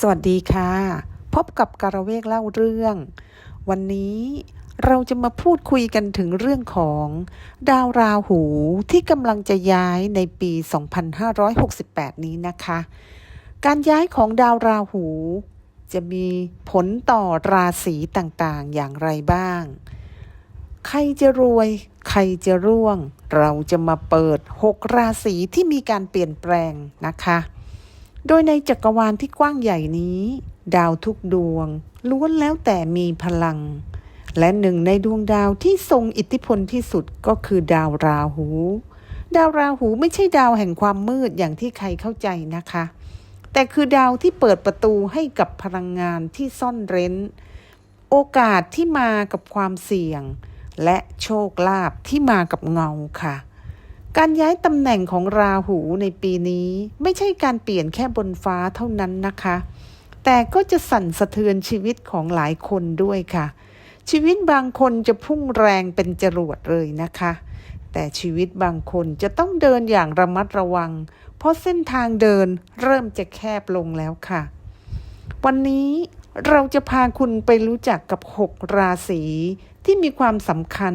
สวัสดีค่ะ พบกับการะเวกเล่าเรื่อง วันนี้เราจะมาพูดคุยกันถึงเรื่องของดาวราหูที่กำลังจะย้ายในปี 2568 นี้นะคะ การย้ายของดาวราหู จะมีผลต่อราศีต่างๆ อย่างไรบ้าง ใครจะรวย ใครจะร่วง เราจะมาเปิด 6 ราศีที่มีการเปลี่ยนแปลงนะคะ โดยในจักรวาลที่กว้างใหญ่นี้ ดาวทุกดวงล้วนแล้วแต่มีพลัง และหนึ่งในดวงดาวที่ทรงอิทธิพลที่สุดก็คือดาวราหู ดาวราหูไม่ใช่ดาวแห่งความมืดอย่างที่ใครเข้าใจนะคะ แต่คือดาวที่เปิดประตูให้กับพลังงานที่ซ่อนเร้น โอกาสที่มากับความเสี่ยง และโชคลาภที่มากับเงาค่ะ การย้ายตำแหน่งของราหูในปีนี้ ไม่ใช่การเปลี่ยนแค่บนฟ้าเท่านั้นนะคะ แต่ก็จะสั่นสะเทือนชีวิตของหลายคนด้วยค่ะ ชีวิตบางคนจะพุ่งแรงเป็นจรวดเลยนะคะ แต่ชีวิตบางคนจะต้องเดินอย่างระมัดระวัง เพราะเส้นทางเดินเริ่มจะแคบลงแล้วค่ะ วันนี้เราจะพาคุณไปรู้จักกับ 6 ราศีที่มีความสำคัญ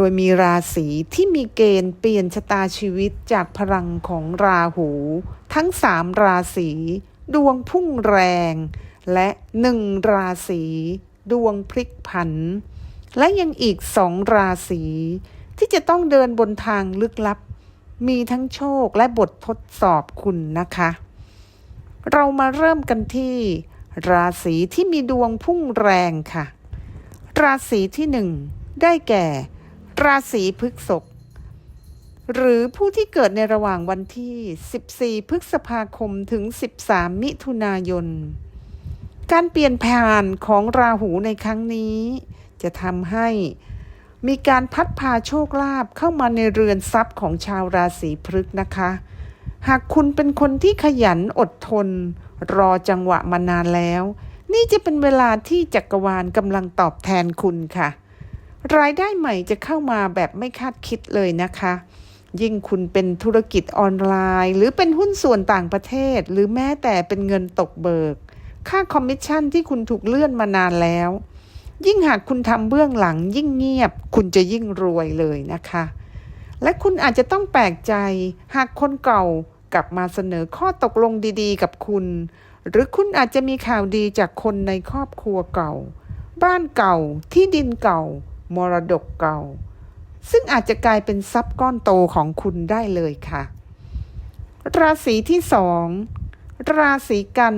โดยมีราศีที่มีเกณฑ์เปลี่ยนชะตาชีวิตจากพลังของราหู ทั้งสามราศีดวงพุ่งแรง และหนึ่งราศีดวงพลิกผัน และยังอีกสองราศีที่จะต้องเดินบนทางลึกลับ มีทั้งโชคและบททดสอบคุณนะคะ เรามาเริ่มกันที่ ราศีที่มีดวงพุ่งแรงค่ะ ราศีที่หนึ่งได้แก่ ราศีพฤษภหรือผู้ที่เกิดในระหว่างวันที่ 14 พฤษภาคมถึง 13 มิถุนายน การเปลี่ยนผ่านของราหูในครั้งนี้ จะทำให้มีการพัดพาโชคลาภเข้ามาในเรือนทรัพย์ของชาวราศีพฤษนะคะ หากคุณเป็นคนที่ขยันอดทน รอจังหวะมานานแล้ว นี่จะเป็นเวลาที่จักรวาลกำลังตอบแทนคุณค่ะ รายได้ใหม่จะเข้ามาแบบไม่คาดคิดเลยนะคะ ยิ่งคุณเป็นธุรกิจออนไลน์ หรือเป็นหุ้นส่วนต่างประเทศ หรือแม้แต่เป็นเงินตกเบิก ค่าคอมมิชชั่นที่คุณถูกเลื่อนมานานแล้ว ยิ่งหากคุณทำเบื้องหลังยิ่งเงียบ คุณจะยิ่งรวยเลยนะคะ และคุณอาจจะต้องแปลกใจ หากคนเก่ากลับมาเสนอข้อตกลงดีๆ กับคุณ หรือคุณอาจจะมีข่าวดีจากคนในครอบครัวเก่า บ้านเก่าที่ดินเก่า มรดกเก่า ซึ่งอาจจะกลายเป็นทรัพย์ก้อนโตของคุณได้เลยค่ะ ราศีที่สองราศีกัน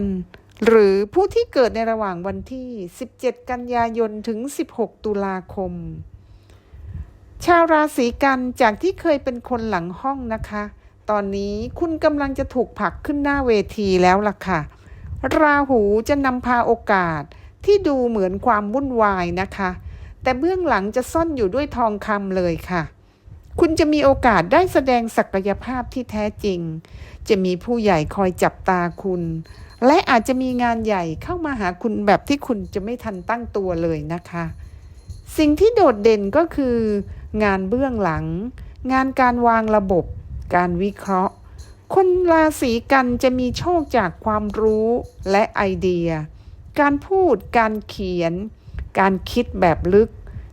หรือผู้ที่เกิดในระหว่างวันที่ 17 กันยายนถึง 16 ตุลาคม ชาวราศีกันจากที่เคยเป็นคนหลังห้องนะคะ ตอนนี้คุณกำลังจะถูกผลักขึ้นหน้าเวทีแล้วล่ะค่ะ ราหูจะนำพาโอกาสที่ดูเหมือนความวุ่นวายนะคะ แต่เบื้องหลังจะซ่อนอยู่ด้วยทองคำเลยค่ะ คุณจะมีโอกาสได้แสดงศักยภาพที่แท้จริง จะมีผู้ใหญ่คอยจับตาคุณ และอาจจะมีงานใหญ่เข้ามาหาคุณแบบที่คุณจะไม่ทันตั้งตัวเลยนะคะ สิ่งที่โดดเด่นก็คือ งานเบื้องหลัง งานการวางระบบ การวิเคราะห์ คนราศีกันจะมีโชคจากความรู้และไอเดีย การพูด การเขียน การคิดแบบลึก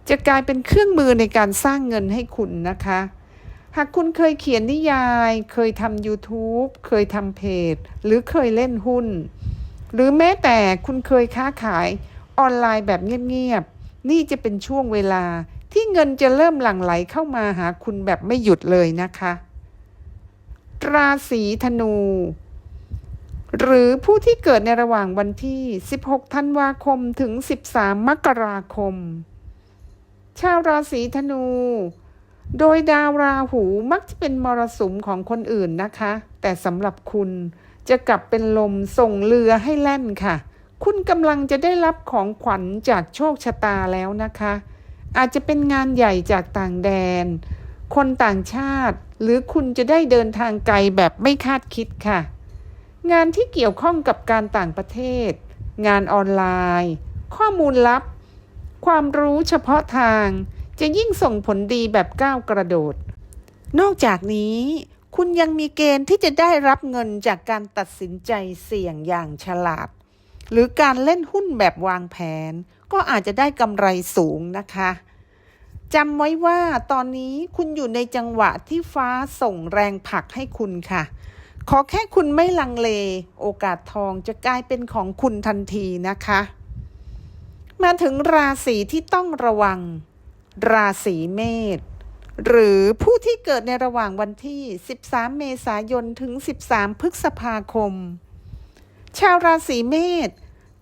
จะกลายเป็นเครื่องมือในการสร้างเงินให้คุณนะคะ หากคุณเคยเขียนนิยาย เคยทำ YouTube เคยทำเพจ หรือเคยเล่นหุ้น หรือแม้แต่คุณเคยค้าขายออนไลน์แบบเงียบๆ นี่จะเป็นช่วงเวลาที่เงินจะเริ่มหลั่งไหลเข้ามาหาคุณแบบไม่หยุดเลยนะคะ ราศีธนู หรือผู้ที่เกิดในระหว่างวันที่ 16 ธันวาคมถึง 13 มกราคม ชาวราศีธนู โดยดาวราหูมักจะเป็นมรสุมของคนอื่นนะคะ แต่สำหรับคุณจะกลับเป็นลมส่งเรือให้แล่นค่ะ คุณกำลังจะได้รับของขวัญจากโชคชะตาแล้วนะคะ อาจจะเป็นงานใหญ่จากต่างแดน คนต่างชาติ หรือคุณจะได้เดินทางไกลแบบไม่คาดคิดค่ะ งานที่เกี่ยวข้องกับการต่างประเทศ งานออนไลน์ ข้อมูลลับ ความรู้เฉพาะทาง จะยิ่งส่งผลดีแบบก้าวกระโดด นอกจากนี้ คุณยังมีเกณฑ์ที่จะได้รับเงินจากการตัดสินใจเสี่ยงอย่างฉลาด หรือการเล่นหุ้นแบบวางแผน ก็อาจจะได้กำไรสูงนะคะจำไว้ว่าตอนนี้คุณอยู่ในจังหวะที่ฟ้าส่งแรงผลักให้คุณค่ะ ขอแค่คุณไม่ลังเล โอกาสทองจะกลายเป็นของคุณทันทีนะคะ มาถึงราศีที่ต้องระวัง ราศีเมษหรือผู้ที่เกิดในระหว่างวันที่ 13 เมษายน ถึง 13 พฤษภาคม ชาวราศีเมษ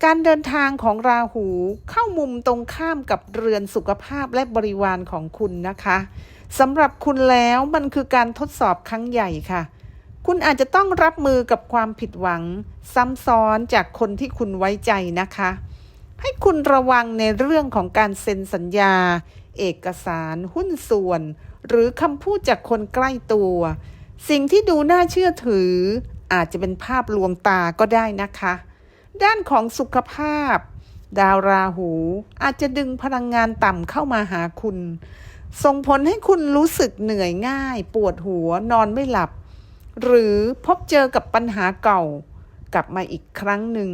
การเดินทางของราหูเข้ามุมตรงข้ามกับเรือนสุขภาพและบริวารของคุณนะคะ สำหรับคุณแล้วมันคือการทดสอบครั้งใหญ่ค่ะ คุณอาจจะต้องรับมือกับความผิดหวัง ซ้ำซ้อนจากคนที่คุณไว้ใจนะคะ ให้คุณระวังในเรื่องของการเซ็นสัญญา เอกสาร หุ้นส่วน หรือคำพูดจากคนใกล้ตัว สิ่งที่ดูน่าเชื่อถือ อาจจะเป็นภาพลวงตาก็ได้นะคะ ด้านของสุขภาพ ดาวราหูอาจจะดึงพลังงานต่ำเข้ามาหาคุณ ส่งผลให้คุณรู้สึกเหนื่อยง่าย ปวดหัวนอนไม่หลับ หรือพบเจอกับปัญหาเก่า กลับมาอีกครั้งหนึ่ง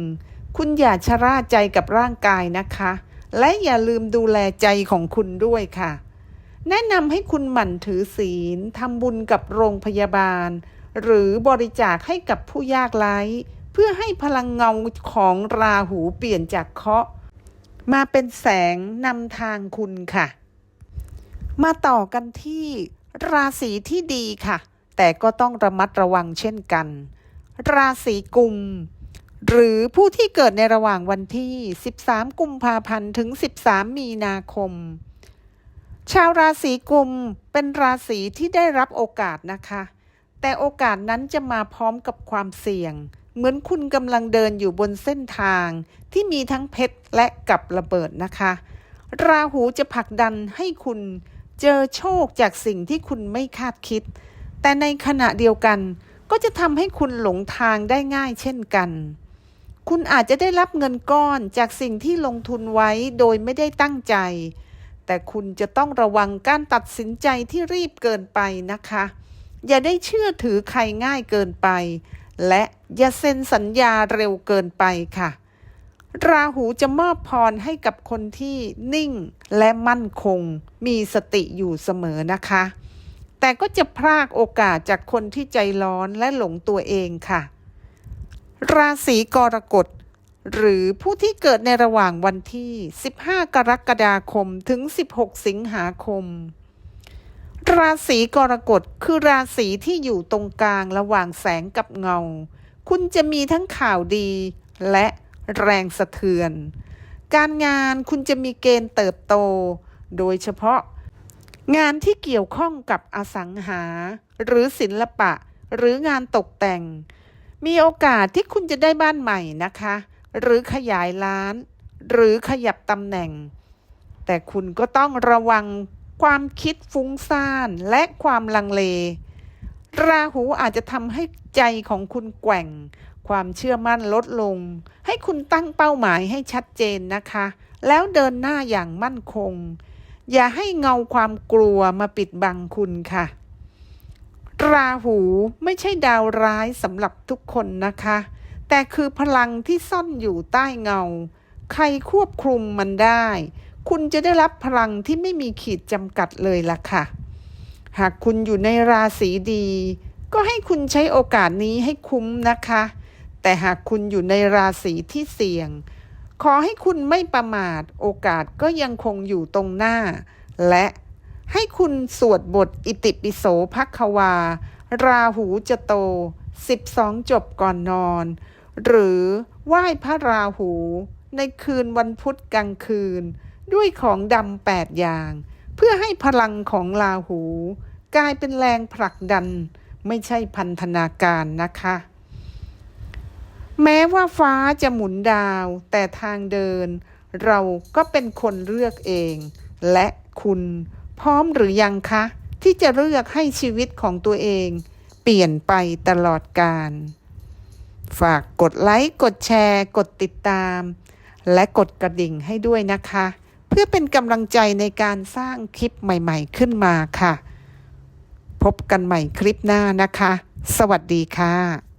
คุณอย่าชะล่าใจกับร่างกายนะคะ และอย่าลืมดูแลใจของคุณด้วยค่ะ แนะนำให้คุณหมั่นถือศีลทำบุญกับโรงพยาบาล หรือบริจาคให้กับผู้ยากไร้เพื่อให้พลังเงาของราหูเปลี่ยนจากเคราะห์มาเป็นแสงนำทางคุณค่ะ มาต่อกันที่ราศีที่ดีค่ะ แต่ก็ต้องระมัดระวังเช่นกัน ราศีกุม หรือผู้ที่เกิดในระหว่างวันที่ 13 กุมภาพันธ์ถึง 13 มีนาคม ชาวราศีกุมเป็นราศีที่ได้รับโอกาสนะคะ แต่โอกาสนั้นจะมาพร้อมกับความเสี่ยง เหมือนคุณกำลังเดินอยู่บนเส้นทาง ที่มีทั้งเพชรและกับระเบิดนะคะ ราหูจะผลักดันให้คุณเจอโชคจากสิ่งที่คุณไม่คาดคิด แต่ในขณะเดียวกันก็จะทำให้คุณหลงทางได้ง่ายเช่นกัน คุณอาจจะได้รับเงินก้อนจากสิ่งที่ลงทุนไว้โดยไม่ได้ตั้งใจ แต่คุณจะต้องระวังการตัดสินใจที่รีบเกินไปนะคะ อย่าได้เชื่อถือใครง่ายเกินไป และอย่าเซ็นสัญญาเร็วเกินไปค่ะ ราหูจะมอบพรให้กับคนที่นิ่งและมั่นคง มีสติอยู่เสมอนะคะ แต่ก็จะพรากโอกาสจากคนที่ใจร้อนและหลงตัวเองค่ะ ราศีกรกฎหรือผู้ที่เกิดในระหว่างวันที่ 15 กรกฎาคมถึง 16 สิงหาคม ราศีกรกฎคือราศีที่อยู่ตรงกลางระหว่างแสงกับเงา คุณจะมีทั้งข่าวดีและแรงสะเทือน การงานคุณจะมีเกณฑ์เติบโต โดยเฉพาะ งานที่เกี่ยวข้องกับอสังหา หรือศิลปะ หรืองานตกแต่ง มีโอกาสที่คุณจะได้บ้านใหม่นะคะ หรือขยายร้าน หรือขยับตำแหน่ง แต่คุณก็ต้องระวังความคิดฟุ้งซ่านและความลังเล ราหูอาจจะทำให้ใจของคุณแกว่ง ความเชื่อมั่นลดลง ให้คุณตั้งเป้าหมายให้ชัดเจนนะคะ แล้วเดินหน้าอย่างมั่นคง อย่าให้เงาความกลัวมาปิดบังคุณค่ะ ราหูไม่ใช่ดาวร้ายสำหรับทุกคนนะคะ แต่คือพลังที่ซ่อนอยู่ใต้เงา ใครควบคุมมันได้ คุณจะได้รับพลังที่ไม่มีขีดจำกัดเลยล่ะค่ะ หากคุณอยู่ในราศีดี ก็ให้คุณใช้โอกาสนี้ให้คุ้มนะคะ แต่หากคุณอยู่ในราศีที่เสี่ยง ขอให้คุณไม่ประมาทโอกาสก็ยังคงอยู่ตรงหน้า และให้คุณสวดบทอิติปิโสภัควา ราหูจะโต 12 จบก่อนนอน หรือไหว้พระราหู ในคืนวันพุธกลางคืน ด้วยของดำแปดอย่าง เพื่อให้พลังของราหู กลายเป็นแรงผลักดัน ไม่ใช่พันธนาการนะคะ แม้ว่าฟ้าจะหมุนดาว แต่ทางเดิน เราก็เป็นคนเลือกเอง และคุณพร้อมหรือยังคะ ที่จะเลือกให้ชีวิตของตัวเอง เปลี่ยนไปตลอดกาลฝากกดไลค์กดแชร์ กดติดตาม และกดกระดิ่งให้ด้วยนะคะ เพื่อเป็นกำลังใจในการสร้างคลิปใหม่ๆขึ้นมาค่ะ พบกันใหม่คลิปหน้านะคะ สวัสดีค่ะ